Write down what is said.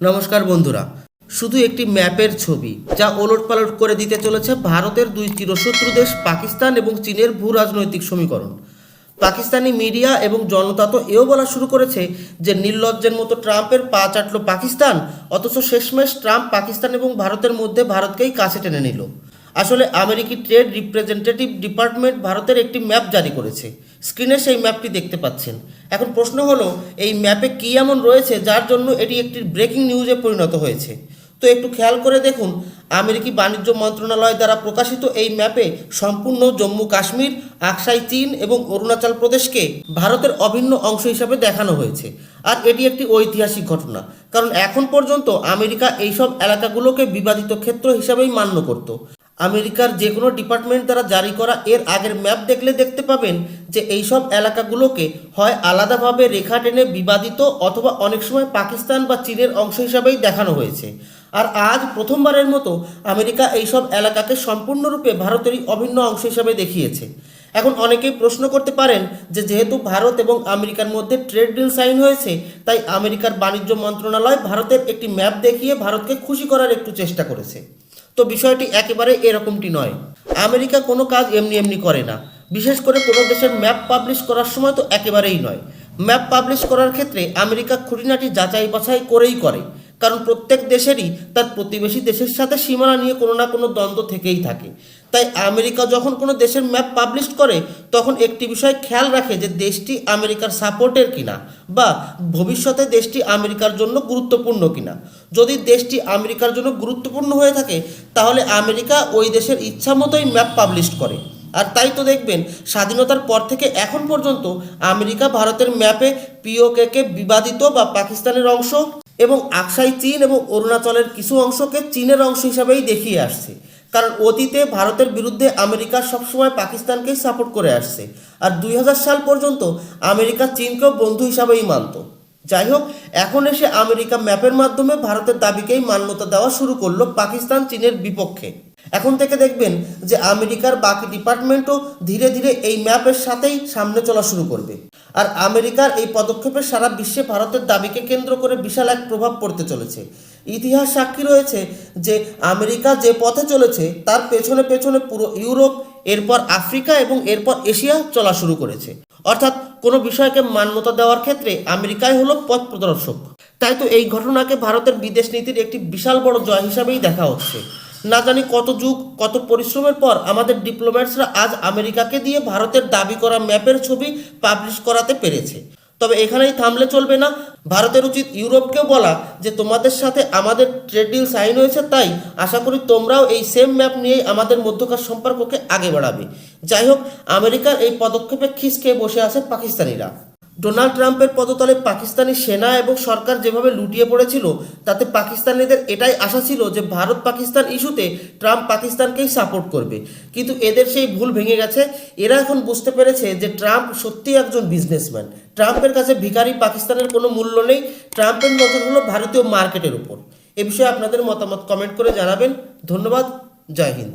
নমস্কার বন্ধুরা, শুধু একটি ম্যাপের ছবি যা ওলট পালট করে দিতে চলেছে ভারতের দুই চিরশত্রু দেশ, পাকিস্তান এবং চীনের ভূ রাজনৈতিক সমীকরণ। পাকিস্তানি মিডিয়া এবং জনতা তো এও বলা শুরু করেছে যে নির্লজ্জের মতো ট্রাম্পের পা চাটল পাকিস্তান, অথচ শেষমেশ ট্রাম্প পাকিস্তান এবং ভারতের মধ্যে ভারতকেই কাছে টেনে নিল। আসলে আমেরিকি ট্রেড রিপ্রেজেন্টেটিভ ডিপার্টমেন্ট ভারতের একটি ম্যাপ জারি করেছে। স্ক্রিনে সেই ম্যাপটি দেখতে পাচ্ছেন। এখন প্রশ্ন হলো, এই ম্যাপে কী এমন রয়েছে যার জন্য এটি একটি ব্রেকিং নিউজে পরিণত হয়েছে? তো একটু খেয়াল করে দেখুন, আমেরিকি বাণিজ্য মন্ত্রণালয় দ্বারা প্রকাশিত এই ম্যাপে সম্পূর্ণ জম্মু কাশ্মীর, আকসাই চীন এবং অরুণাচল প্রদেশকে ভারতের অভিন্ন অংশ হিসাবে দেখানো হয়েছে। আর এটি একটি ঐতিহাসিক ঘটনা, কারণ এখন পর্যন্ত আমেরিকা এইসব এলাকাগুলোকে বিবাদিত ক্ষেত্র হিসাবেই মান্য করত। আমেরিকার যে কোনো ডিপার্টমেন্ট দ্বারা জারি করা এর আগের ম্যাপ দেখলে দেখতে পাবেন যে এইসব এলাকাগুলোকে হয় আলাদাভাবে রেখা টেনে বিবাদিত অথবা অনেক সময় পাকিস্তান বা চীনের অংশ হিসাবেই দেখানো হয়েছে। আর আজ প্রথমবারের মতো আমেরিকা এইসব এলাকাকে সম্পূর্ণরূপে ভারতেরই অভিন্ন অংশ হিসাবে দেখিয়েছে। এখন অনেকেই প্রশ্ন করতে পারেন যে যেহেতু ভারত এবং আমেরিকার মধ্যে ট্রেড ডিল সাইন হয়েছে, তাই আমেরিকার বাণিজ্য মন্ত্রণালয় ভারতের একটি ম্যাপ দেখিয়ে ভারতকে খুশি করার একটু চেষ্টা করেছে। তো বিষয়টি একেবারে এরকমটি নয়। আমেরিকা কোনো কাজ এমনি এমনি করে না। বিশেষ করে কোনো দেশের ম্যাপ পাবলিশ করার সময় তো একেবারেই নয়। ম্যাপ পাবলিশ করার ক্ষেত্রে আমেরিকা খুঁটিনাটি যাচাই বাছাই করেই করে। কারণ প্রত্যেক দেশেরই তার প্রতিবেশী দেশের সাথে সীমানা নিয়ে কোনো না কোনো দ্বন্দ্ব থেকেই থাকে। তাই আমেরিকা যখন কোনো দেশের ম্যাপ পাবলিশ করে, তখন একটি বিষয় খেয়াল রাখে যে দেশটি আমেরিকার সাপোর্টের কিনা বা ভবিষ্যতে দেশটি আমেরিকার জন্য গুরুত্বপূর্ণ কিনা। যদি দেশটি আমেরিকার জন্য গুরুত্বপূর্ণ হয়ে থাকে, তাহলে আমেরিকা ওই দেশের ইচ্ছা মতোই ম্যাপ পাবলিশ করে। আর তাই তো দেখবেন, স্বাধীনতার পর থেকে এখন পর্যন্ত আমেরিকা ভারতের ম্যাপে পিওকে বিবাদিত বা পাকিস্তানের অংশ। এবং আকসাই চীন এবং অরুণাচলের কিছু অংশকে চীনের অংশ হিসাবেই দেখিয়ে আসছে। কারণ অতীতে ভারতের বিরুদ্ধে আমেরিকা সবসময় পাকিস্তানকেই সাপোর্ট করে আসছে। আর দুই হাজার সাল পর্যন্ত আমেরিকা চীনকেও বন্ধু হিসাবেই মানত। যাই হোক এখন এসে আমেরিকা ম্যাপের মাধ্যমে ভারতের দাবিকেই মান্যতা দেওয়া শুরু করল পাকিস্তান চীনের বিপক্ষে। এখন থেকে দেখবেন যে আমেরিকার বাকি ডিপার্টমেন্টও ধীরে ধীরে এই ম্যাপের সাথেই সামনে চলা শুরু করবে। আর আমেরিকার এই পদক্ষেপে সারা বিশ্বে ভারতের দাবিকে কেন্দ্র করে বিশাল এক প্রভাব পড়তে চলেছে। ইতিহাস সাক্ষী রয়েছে যে আমেরিকা যে পথে চলেছে, তার পেছনে পেছনে পুরো ইউরোপ, এরপর আফ্রিকা এবং এরপর এশিয়া চলা শুরু করেছে। অর্থাৎ কোনো বিষয়কে মান্যতা দেওয়ার ক্ষেত্রে আমেরিকাই হলো পথ প্রদর্শক। তাই তো এই ঘটনাকে ভারতের বিদেশ নীতির একটি বিশাল বড় জয় হিসাবেই দেখা হচ্ছে। না জানি কত যুগ, কত পরিশ্রমের পর আমাদের ডিপ্লোম্যাটসরা আজ আমেরিকাকে দিয়ে ভারতের দাবি করা ম্যাপের ছবি পাবলিশ করাতে পেরেছে। তবে এখানেই থামলে চলবে না। ভারতের উচিত ইউরোপকেও বলা যে তোমাদের সাথে আমাদের ট্রেড ডিল সাইন হয়েছে, তাই আশা করি তোমরাও এই সেম ম্যাপ নিয়েই আমাদের মধ্যকার সম্পর্ককে আগে বাড়াবে। যাই হোক, আমেরিকার এই পদক্ষেপে খিসকে বসে আছে পাকিস্তানিরা। ডোনাল্ড ট্রাম্পের পদতলে পাকিস্তানি সেনা এবং সরকার যেভাবে লুটিয়ে পড়েছিল, তাতে পাকিস্তানিদের এটাই আশা ছিল যে ভারত পাকিস্তান ইস্যুতে ট্রাম্প পাকিস্তানকেই সাপোর্ট করবে। কিন্তু এদের সেই ভুল ভেঙে গেছে। এরা এখন বুঝতে পেরেছে যে ট্রাম্প সত্যিই একজন বিজনেসম্যান। ট্রাম্পের কাছে ভিখারি পাকিস্তানের কোনো মূল্য নেই। ট্রাম্পের নজর হলো ভারতীয় মার্কেটের উপর। এ বিষয়ে আপনাদের মতামত কমেন্ট করে জানাবেন। ধন্যবাদ। জয় হিন্দ।